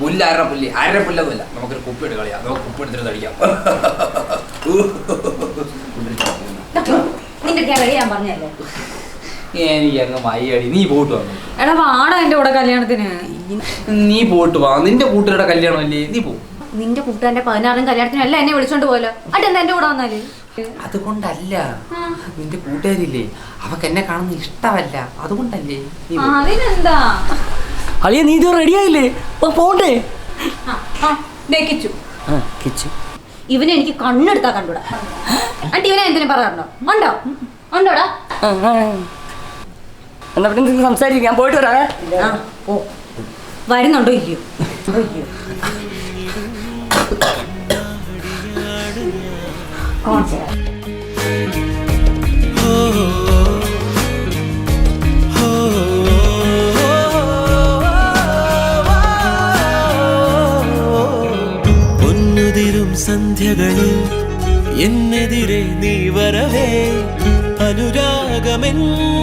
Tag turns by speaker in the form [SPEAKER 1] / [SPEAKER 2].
[SPEAKER 1] പുല്ല് ആരുടെ പുല്ല്? ആരുടെ പുല്ലൊന്നുമില്ല നമുക്കൊരു കുപ്പി എടുത്ത് കളിയാം. നമുക്ക് കുപ്പി എടുത്തിട്ട്
[SPEAKER 2] അടിക്കാം
[SPEAKER 1] എനിക്ക് അങ്ങ് മയ്യടി. നീ പോട്ട് വാ.
[SPEAKER 2] എടാ വാടാ എന്റെ കൂടെ കല്യാണത്തിന്.
[SPEAKER 1] നീ പോട്ട് വാ. നിന്റെ കൂട്ടുകാരുടെ കല്യാണം അല്ലേ? നീ പോ.
[SPEAKER 2] നിന്റെ കൂട്ടുകാരന്റെ പതിനാറും കല്യാണത്തിനും എല്ലാം എന്നെ വിളിച്ചോണ്ട് പോലോ അട്ടെന്താ എന്റെ കൂടെ വന്നാൽ?
[SPEAKER 1] അതുകൊണ്ടല്ല. നിന്റെ കൂട്ടുകാരില്ലേ? അവക്ക് എന്നെ കാണുന്ന ഇഷ്ടമല്ല. അതുകൊണ്ടല്ലേ.
[SPEAKER 2] അതിനെന്താ?
[SPEAKER 3] അളിയ നീ ഇത് റെഡി ആയില്ലേ? പോണ്ടേ.
[SPEAKER 2] കിച്ചു.
[SPEAKER 3] ആ, കിച്ചു.
[SPEAKER 2] ഇവനെ എനിക്ക് കണ്ണെടുത്താ കണ്ടൂടാ. അട്ടി ഇവനെ എന്തിനു പറയാറുണ്ടോ? ഉണ്ടോ? ഉണ്ടോടാ.
[SPEAKER 3] എന്നാ പിന്നെ സംസാരിക്കും ഞാൻ പോയിട്ട് വരാം
[SPEAKER 2] ആ, ഓ വരുന്നുണ്ടോ ഇല്ലയോ? ഇല്ലയോ
[SPEAKER 4] സന്ധ്യകളിൽ എന്നെതിരെ നീ വരവേ. അനുരാഗമെന്ന